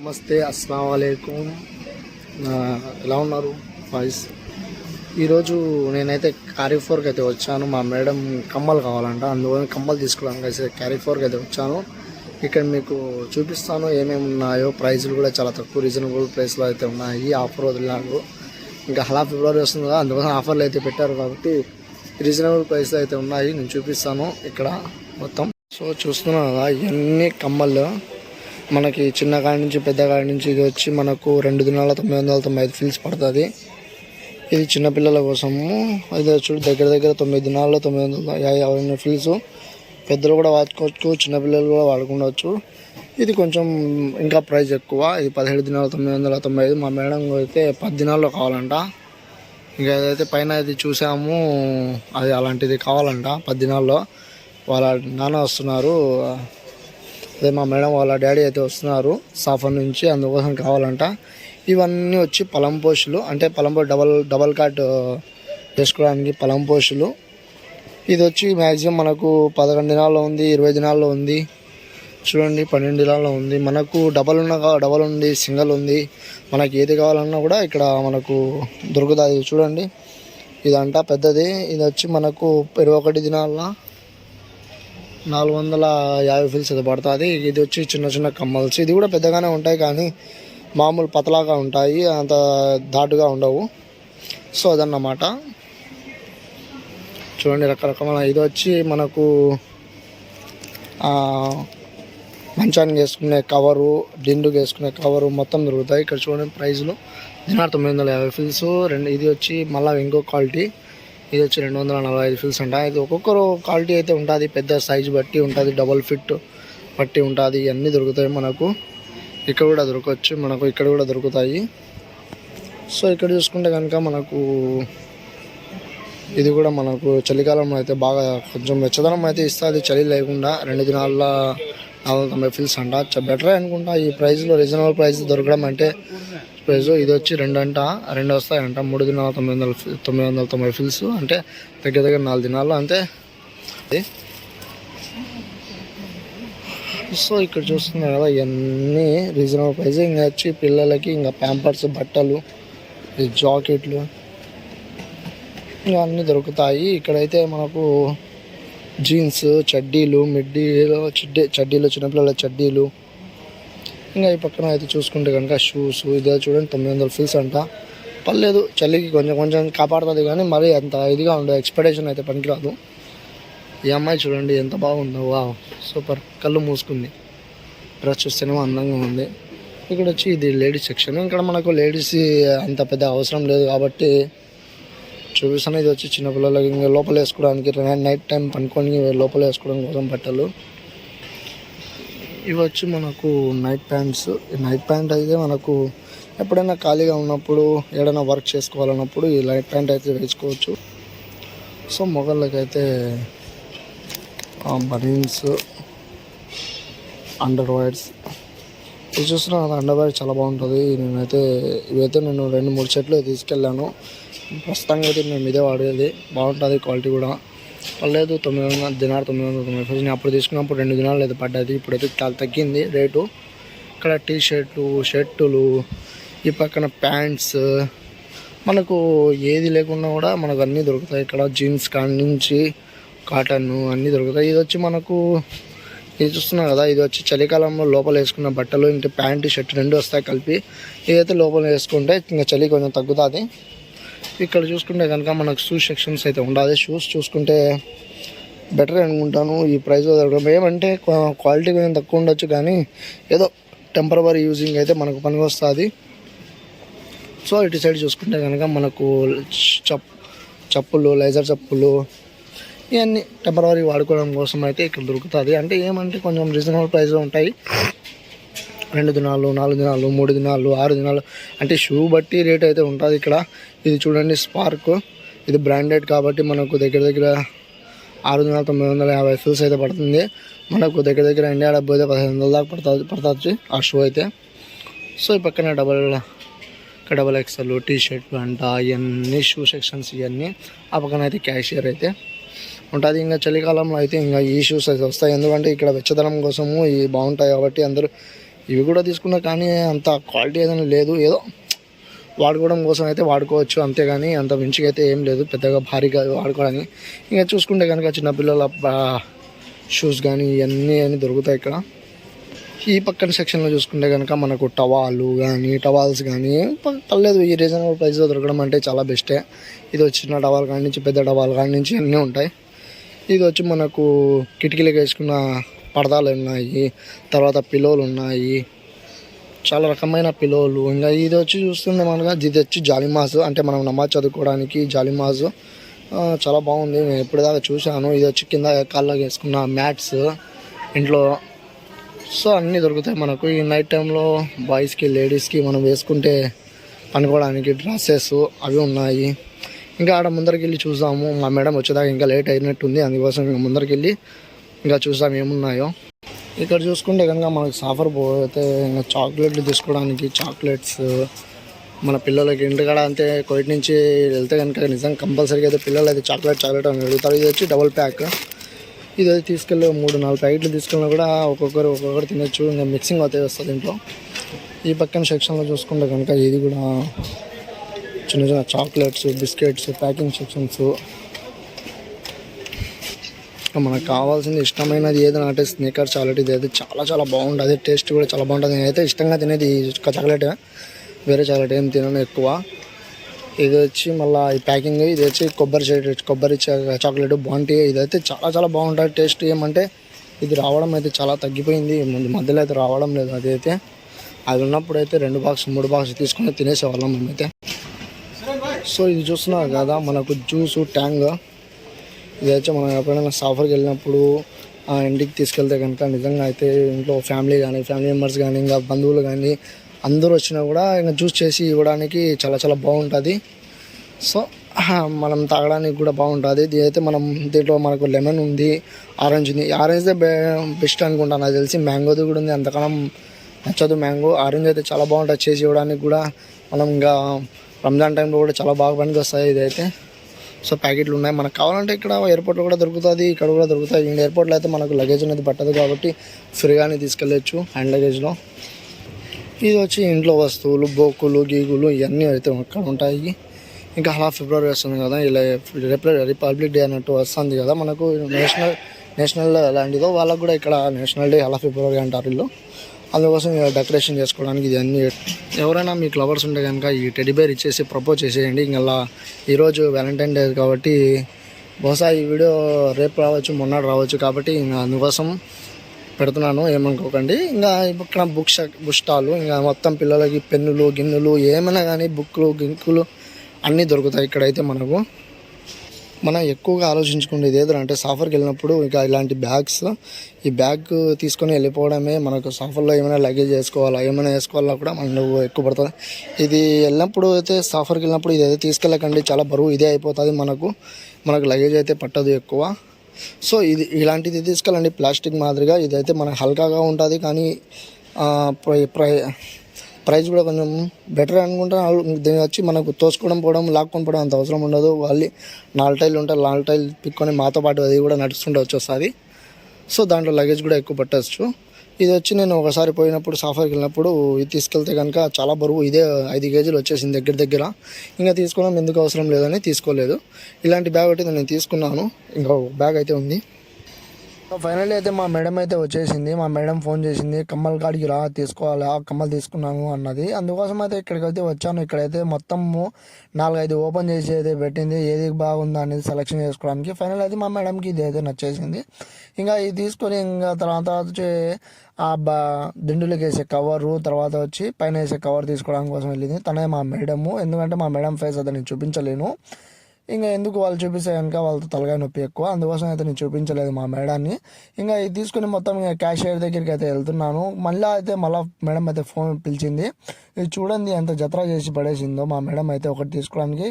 నమస్తే అస్సలం వాలేకుమ్ ఎలా ఉన్నారు వాయిస్ ఈరోజు నేనైతే క్యారీఫోర్కి అయితే వచ్చాను. మా మేడం కమ్మలు కావాలంట. అందువల్ల కమ్మలు తీసుకోవడానికి అయితే క్యారీఫోర్కి అయితే వచ్చాను. ఇక్కడ మీకు చూపిస్తాను ఏమేమి ఉన్నాయో. ప్రైస్లు కూడా చాలా తక్కువ రీజనబుల్ ప్రైస్లో అయితే ఉన్నాయి. ఆఫర్ వదిలినాడు ఇంకా హలా ఫిబ్రవరి వస్తుంది కదా అందువల్ల ఆఫర్లు అయితే పెట్టారు కాబట్టి రీజనబుల్ ప్రైస్లో అయితే ఉన్నాయి. నేను చూపిస్తాను ఇక్కడ మొత్తం. సో చూస్తున్నాను కదా ఇవన్నీ కమ్మలు. మనకి చిన్న కాడి నుంచి పెద్ద కాడి నుంచి ఇది వచ్చి మనకు రెండు దినాల తొమ్మిది వందల తొంభై ఐదు ఫీల్స్ పడుతుంది. ఇది చిన్నపిల్లల కోసము. ఇది చూడు దగ్గర దగ్గర తొమ్మిది దినాల్లో తొమ్మిది వందల యా- యాభై ఫీల్స్ పెద్దలు కూడా వాడుకోవచ్చు చిన్నపిల్లలు కూడా వాడుకోవచ్చు ఇది కొంచెం ఇంకా ప్రైస్ ఎక్కువ. ఇది పదిహేడు దినాల తొమ్మిది వందల తొంభై ఐదు. మా మేడం అయితే పది దినాల్లో కావాలంట. ఇంకా ఏదైతే పైన ఇది చూసాము అది అలాంటిది కావాలంట పది దినాల్లో. వాళ్ళ నాన్న వస్తున్నారు. అదే మా మేడం వాళ్ళ డాడీ అయితే వస్తున్నారు సాఫర్ నుంచి అందుకోసం కావాలంట. ఇవన్నీ వచ్చి పలం పోషులు అంటే పలం డబల్ డబల్ కాట్ చేసుకోవడానికి పలం పోషులు. ఇది వచ్చి మ్యాక్సిమం మనకు పదకొండు దినాల్లో ఉంది ఇరవై దినాల్లో ఉంది. చూడండి పన్నెండు దినాల్లో ఉంది. మనకు డబల్ ఉన్న డబల్ ఉంది సింగల్ ఉంది. మనకి ఏది కావాలన్నా కూడా ఇక్కడ మనకు దొరుకుతుంది చూడండి ఇదంట పెద్దది. ఇది వచ్చి మనకు ఇరవై ఒకటి దినాల్లో నాలుగు వందల యాభై ఫిల్స్ అది పడుతుంది. ఇది వచ్చి చిన్న చిన్న కమ్మల్స్. ఇది కూడా పెద్దగానే ఉంటాయి కానీ మామూలు పతలాగా ఉంటాయి. అంత ధాటుగా ఉండవు. సో అదన్నమాట. చూడండి రకరకమైన ఇది వచ్చి మనకు మంచానికి వేసుకునే కవరు దిండుకు వేసుకునే కవరు మొత్తం దొరుకుతాయి. ఇక్కడ చూడండి ప్రైజ్లు. దినార్ తొమ్మిది వందల యాభై ఫిల్స్ రెండు ఇది వచ్చి మళ్ళీ ఇంకో క్వాలిటీ. ఇది వచ్చి రెండు వందల నలభై ఐదు ఫిల్స్ అంట. ఇది ఒక్కొక్కరు క్వాలిటీ అయితే ఉంటుంది పెద్ద సైజు బట్టి ఉంటుంది డబల్ ఫిట్ బట్టి ఉంటుంది ఇవన్నీ దొరుకుతాయి మనకు. ఇక్కడ కూడా దొరకవచ్చు మనకు ఇక్కడ కూడా దొరుకుతాయి. సో ఇక్కడ చూసుకుంటే కనుక మనకు ఇది కూడా మనకు చలికాలంలో అయితే బాగా కొంచెం వెచ్చదనం అయితే ఇస్తుంది చలి లేకుండా రెండు దినాల్లో నాలుగు వందల తొంభై ఫిల్స్ అంట. బెటరే అనుకుంటా. ఈ ప్రైస్లో రీజనబుల్ ప్రైస్ దొరకడం అంటే ప్రైస్ ఇది వచ్చి రెండు అంట రెండు వస్తాయంట. మూడు దినాల తొమ్మిది వందల తొమ్మిది వందల తొంభై ఫిల్స్ అంటే దగ్గర దగ్గర నాలుగు దినాలు అంతే. సో ఇక్కడ చూస్తున్నారు కదా ఇవన్నీ రీజనబుల్ ప్రైస్ ఇంకా వచ్చి పిల్లలకి ఇంకా ప్యాంపర్స్ బట్టలు జాకెట్లు ఇంకా అన్నీ దొరుకుతాయి. ఇక్కడైతే మనకు జీన్స్ చడ్డీలు మిడ్డీలు చెడ్డీ చడ్డీలు చిన్నపిల్లల చడ్డీలు. ఇంకా ఈ పక్కన అయితే చూసుకుంటే కనుక షూస్ ఇదే చూడండి తొమ్మిది వందల ఫీల్స్ అంట. పర్లేదు చలికి కొంచెం కొంచెం కాపాడుతుంది కానీ మరీ అంత ఇదిగా ఉండదు ఎక్స్పెక్టేషన్ అయితే పనికిరాదు. ఈ అమ్మాయి చూడండి ఎంత బాగుందో వా సూపర్ కళ్ళు మూసుకుంది. డ్రెస్ చూస్తేనేమో అందంగా ఉంది. ఇక్కడ వచ్చి ఇది లేడీస్ సెక్షన్ ఇక్కడ మనకు లేడీస్ అంత పెద్ద అవసరం లేదు కాబట్టి చూపిస్తాను. ఇది వచ్చి చిన్నపిల్లలకి ఇంకా లోపల వేసుకోవడానికి నైట్ టైం పనుకొని లోపల వేసుకోవడం కోసం బట్టలు. ఇవి వచ్చి మనకు నైట్ ప్యాంట్స్. నైట్ ప్యాంట్ అయితే మనకు ఎప్పుడైనా ఖాళీగా ఉన్నప్పుడు ఏదైనా వర్క్ చేసుకోవాలన్నప్పుడు ఈ నైట్ ప్యాంట్ అయితే వేసుకోవచ్చు. సో మొగళ్ళకైతే బనీన్స్ అండర్ వైర్స్ ఇది చూస్తున్నా అండర్ వైర్ చాలా బాగుంటుంది. నేనైతే ఇవైతే నేను రెండు మూడు చెట్లు తీసుకెళ్ళాను. ప్రస్తుతంగా అయితే మేము ఇదే వాడేది. బాగుంటుంది క్వాలిటీ కూడా. పర్లేదు తొమ్మిది వందల దినాలు తొమ్మిది వందల తొమ్మిది ఫస్ట్ నేను అప్పుడు తీసుకున్నప్పుడు రెండు దినాలు అయితే పడ్డది. ఇప్పుడైతే చాలా తగ్గింది రేటు. ఇక్కడ టీ షర్ట్లు షర్టులు ఈ పక్కన ప్యాంట్స్. మనకు ఏది లేకున్నా కూడా మనకు అన్నీ దొరుకుతాయి. ఇక్కడ జీన్స్ కాడి నుంచి కాటన్ అన్నీ దొరుకుతాయి. ఇది వచ్చి మనకు ఇది చూస్తున్నాం కదా ఇది వచ్చి చలికాలంలో లోపల వేసుకున్న బట్టలు ఇంకా ప్యాంటు షర్ట్ రెండు వస్తాయి కలిపి. ఇదైతే లోపల వేసుకుంటే ఇంకా చలి కొంచెం తగ్గుతుంది. ఇక్కడ చూసుకుంటే కనుక మనకు షూ సెక్షన్స్ అయితే ఉండాలి. షూస్ చూసుకుంటే బెటర్ అనుకుంటాను. ఈ ప్రైస్ దొరకడం. ఏమంటే క్వాలిటీ కొంచెం తక్కువ ఉండొచ్చు కానీ ఏదో టెంపరవరీ యూజింగ్ అయితే మనకు పనికి వస్తుంది సో ఇటు సైడ్ చూసుకుంటే కనుక మనకు చప్ చప్పులు లైజర్ చప్పులు ఇవన్నీ టెంపరవరీ వాడుకోవడం కోసం అయితే ఇక్కడ దొరుకుతుంది. అంటే ఏమంటే కొంచెం రీజనబుల్ ప్రైస్లో ఉంటాయి. రెండు దినాలు నాలుగు దినాలు మూడు దినాలు ఆరు దినాలు. అంటే షూ బట్టి రేట్ అయితే ఉంటుంది ఇక్కడ. ఇది చూడండి స్పార్క్ ఇది బ్రాండెడ్ కాబట్టి మనకు దగ్గర దగ్గర ఆరు వందల తొమ్మిది వందల యాభై షూస్ అయితే పడుతుంది. మనకు దగ్గర దగ్గర ఇండియా డబ్బు అయితే పదిహేను వందల దాకా పడుతుంది పడుతుంది ఆ షూ అయితే. సో ఈ పక్కన డబల్ డబల్ ఎక్స్ఎల్ టీ షర్ట్లు అంట ఇవన్నీ షూ సెక్షన్స్ ఇవన్నీ ఆ పక్కన అయితే క్యాషియర్ అయితే ఉంటుంది. ఇంకా చలికాలంలో అయితే ఇంకా ఈ షూస్ అయితే వస్తాయి. ఎందుకంటే ఇక్కడ వెచ్చదనం కోసము ఇవి బాగుంటాయి కాబట్టి అందరూ ఇవి కూడా తీసుకున్నా కానీ అంత క్వాలిటీ ఏదైనా లేదు. ఏదో వాడుకోవడం కోసం అయితే వాడుకోవచ్చు అంతేగాని అంత మంచిగా అయితే ఏం లేదు. పెద్దగా భారీగా వాడుకోవడానికి. ఇంకా చూసుకుంటే కనుక చిన్నపిల్లల షూస్ కానీ ఇవన్నీ అన్నీ దొరుకుతాయి ఇక్కడ. ఈ పక్కన సెక్షన్లో చూసుకుంటే కనుక మనకు టవాలు కానీ టవాల్స్ కానీ పర్లేదు. ఈ రీజనబుల్ ప్రైస్లో దొరకడం అంటే చాలా బెస్టే ఇది వచ్చి చిన్న టవాల్ కాడి నుంచి పెద్ద టవాల్ కాడి నుంచి అన్నీ ఉంటాయి. ఇది వచ్చి మనకు కిటికీలకు వేసుకున్న పడదాలు ఉన్నాయి తర్వాత పిలోలు ఉన్నాయి చాలా రకమైన పిలోలు ఇంకా ఇది వచ్చి చూస్తుంది మనగా ఇది వచ్చి జాలిమాస్ అంటే మనం నమాజ్ చదువుకోవడానికి జాలిమాజు చాలా బాగుంది. నేను ఎప్పటిదాకా చూశాను. ఇది వచ్చి కింద కాళ్ళకి వేసుకున్న మ్యాట్స్ ఇంట్లో. సో అన్నీ దొరుకుతాయి మనకు. ఈ నైట్ టైంలో బాయ్స్కి లేడీస్కి మనం వేసుకుంటే పనుకోవడానికి డ్రెస్సెస్ అవి ఉన్నాయి. ఇంకా ఆడ ముందరికి వెళ్ళి చూసాము మా మేడం వచ్చేదాకా ఇంకా లేట్ అయినట్టుంది. అందుకోసం ఇంకా ముందరికి వెళ్ళి ఇంకా చూసాం ఏమున్నాయో. ఇక్కడ చూసుకుంటే కనుక మనకు సాఫర్ పోతే ఇంకా చాక్లెట్లు తీసుకోవడానికి చాక్లెట్స్ మన పిల్లలకి ఇంటికాడ అంతే కోయిట్ నుంచి వెళ్తే కనుక నిజంగా కంపల్సరీగా అయితే పిల్లలు అయితే చాక్లెట్ చాక్లెట్ అని అడుగుతారు. ఇది వచ్చి డబుల్ ప్యాక్. ఇది అయితే తీసుకెళ్ళి మూడు నాలుగు ప్యాకెట్లు తీసుకెళ్ళినా కూడా ఒక్కొక్కరు ఒక్కొక్కరు తినొచ్చు. ఇంకా మిక్సింగ్ అయితే వస్తుంది ఇంట్లో ఈ పక్కన సెక్షన్లో చూసుకుంటే కనుక ఇది కూడా చిన్న చిన్న చాక్లెట్స్ బిస్కెట్స్ ప్యాకింగ్ సెక్షన్స్. మనకు కావాల్సింది ఇష్టమైనది ఏదైనా అంటే స్నేకర్ చాక్లెట్ ఇది అయితే చాలా చాలా బాగుంటుంది. టేస్ట్ కూడా చాలా బాగుంటుంది. నేనైతే ఇష్టంగా తినేది చాక్లెట్. వేరే చాక్లెట్ ఏం తినను ఎక్కువ. ఇది వచ్చి మళ్ళీ ఈ ప్యాకింగ్ ఇది వచ్చి కొబ్బరి కొబ్బరి చాక్లెట్ బాగుంటాయి ఇదైతే చాలా చాలా బాగుంటుంది. టేస్ట్ ఏమంటే ఇది రావడం అయితే చాలా తగ్గిపోయింది. ముందు మధ్యలో అయితే రావడం లేదు అదైతే. అది ఉన్నప్పుడు అయితే రెండు బాక్స్ మూడు బాక్స్ తీసుకొని తినేసేవాళ్ళం మేమైతే. సో ఇది చూస్తున్నారు కదా మనకు జ్యూసు ట్యాంగ్ ఇదైతే మనం ఎప్పుడైనా సాఫర్కి వెళ్ళినప్పుడు ఆ ఇంటికి తీసుకెళ్తే కనుక నిజంగా అయితే ఇంట్లో ఫ్యామిలీ కానీ ఫ్యామిలీ మెంబర్స్ కానీ ఇంకా బంధువులు కానీ అందరూ వచ్చినా కూడా ఇంకా జ్యూస్ చేసి ఇవ్వడానికి చాలా చాలా బాగుంటుంది. సో మనం తాగడానికి కూడా బాగుంటుంది. ఇది అయితే మనం దీంట్లో మనకు లెమన్ ఉంది ఆరెంజ్ ఉంది. ఆరెంజ్ బెస్ట్ అనుకుంటాను నాకు తెలిసి. మ్యాంగోది కూడా ఉంది. అంతకనం నచ్చదు మ్యాంగో. ఆరెంజ్ అయితే చాలా బాగుంటుంది. చేసి ఇవ్వడానికి కూడా మనం ఇంకా రంజాన్ టైంలో కూడా చాలా బాగా పనికి వస్తాయి ఇదైతే. సో ప్యాకెట్లు ఉన్నాయి. మనకు కావాలంటే ఇక్కడ ఎయిర్పోర్ట్లో కూడా దొరుకుతుంది ఇక్కడ కూడా దొరుకుతాయి. ఇంక ఎయిర్పోర్ట్లో అయితే మనకు లగేజ్ అనేది పట్టదు కాబట్టి ఫ్రీగానే తీసుకెళ్ళచ్చు హ్యాండ్ లగేజ్లో ఇది వచ్చి ఇంట్లో వస్తువులు బోకులు గీగులు ఇవన్నీ అయితే అక్కడ ఉంటాయి. ఇంకా అలా ఫిబ్రవరి వస్తుంది కదా ఇలా రిప- రిపబ్లిక్ డే అన్నట్టు వస్తుంది కదా మనకు. నేషనల్ నేషనల్ లాంటిదో వాళ్ళకు కూడా ఇక్కడ నేషనల్ డే అలా ఫిబ్రవరి అంటారు వీళ్ళు. అందుకోసం డెకరేషన్ చేసుకోవడానికి ఇవన్నీ ఎవరైనా మీకు లవర్స్ ఉంటే కనుక ఈ టెడ్డీ బేర్ ఇచ్చేసి ప్రపోజ్ చేసేయండి. ఇంకా ఈరోజు వ్యాలంటైన్ డే కాబట్టి బహుశా ఈ వీడియో రేపు రావచ్చు మొన్నటి రావచ్చు కాబట్టి ఇంకా అందుకోసం పెడుతున్నాను ఏమనుకోకండి. ఇంకా ఇక్కడ బుక్ బుక్ స్టాలు ఇంకా మొత్తం పిల్లలకి పెన్నులు గిన్నెలు ఏమైనా కానీ బుక్లు గింకులు అన్నీ దొరుకుతాయి ఇక్కడైతే మనకు. మనం ఎక్కువగా ఆలోచించుకునేది అంటే సాఫర్కి వెళ్ళినప్పుడు ఇంకా ఇలాంటి బ్యాగ్స్ ఈ బ్యాగ్ తీసుకొని వెళ్ళిపోవడమే మనకు సాఫర్లో ఏమైనా లగేజ్ వేసుకోవాలా ఏమైనా వేసుకోవాలా కూడా మనకు ఎక్కువ పడుతుంది. ఇది వెళ్ళినప్పుడు అయితే సాఫర్కి వెళ్ళినప్పుడు ఇది అయితే తీసుకెళ్ళకండి చాలా బరువు ఇదే అయిపోతుంది మనకు. మనకు లగేజ్ అయితే పట్టదు ఎక్కువ. సో ఇది ఇలాంటిది తీసుకెళ్ళండి ప్లాస్టిక్ మాదిరిగా ఇదైతే మనకు హల్కాగా ఉంటుంది కానీ ప్రై ప్రైస్ కూడా కొంచెం బెటర్ అనుకుంటా. దీని వచ్చి మనకు తోసుకోవడం పోవడం లాక్కొని పోవడం అంత అవసరం ఉండదు. వాళ్ళు నాలుగు టైర్లు ఉంటారు. నాలుగు టైర్లు పిక్కొని మాతో పాటు అది కూడా నడుస్తుండవచ్చు వస్తుంది సో దాంట్లో లగేజ్ కూడా ఎక్కువ పట్టచ్చు. ఇది వచ్చి నేను ఒకసారి పోయినప్పుడు సాఫర్కి వెళ్ళినప్పుడు ఇది తీసుకెళ్తే కనుక చాలా బరువు. ఇదే ఐదు కేజీలు వచ్చేసింది దగ్గర దగ్గర. ఇంకా తీసుకోవడం ఎందుకు అవసరం లేదని తీసుకోలేదు. ఇలాంటి బ్యాగ్ అయితే నేను తీసుకున్నాను. ఇంకా బ్యాగ్ అయితే ఉంది. ఫైనల్లీ అయితే మా మేడం అయితే వచ్చేసింది. మా మేడం ఫోన్ చేసింది కమ్మల కాడికి రా తీసుకోవాలి? ఆ కమ్మలు తీసుకున్నాను అన్నది. అందుకోసం అయితే ఇక్కడికి అయితే వచ్చాను. ఇక్కడైతే మొత్తము నాలుగైదు ఓపెన్ చేసి అయితే పెట్టింది. ఏది బాగుందా అనేది సెలెక్షన్ చేసుకోవడానికి. ఫైనల్ అయితే మా మేడంకి ఇది అయితే నచ్చేసింది. ఇంకా ఇది తీసుకొని ఇంకా తర్వాత వచ్చి ఆ బా దిండులకు వేసే కవరు తర్వాత వచ్చి పైన వేసే కవర్ తీసుకోవడానికి కోసం వెళ్ళింది. తనే మా మేడము. ఎందుకంటే మా మేడం ఫేస్ అతనికి నేను చూపించలేను. ఇంకా ఎందుకు వాళ్ళు చూపిస్తే కనుక వాళ్ళతో తలగా నొప్పి ఎక్కువ అందుకోసం అయితే నేను చూపించలేదు మా మేడాన్ని. ఇంకా ఇది తీసుకుని మొత్తం ఇంకా క్యాషియర్ దగ్గరికి అయితే వెళ్తున్నాను. మళ్ళీ అయితే మళ్ళీ మేడం అయితే ఫోన్ పిలిచింది. ఇది చూడండి ఎంత జత్ర చేసి పడేసిందో మా మేడం అయితే ఒకటి తీసుకోవడానికి.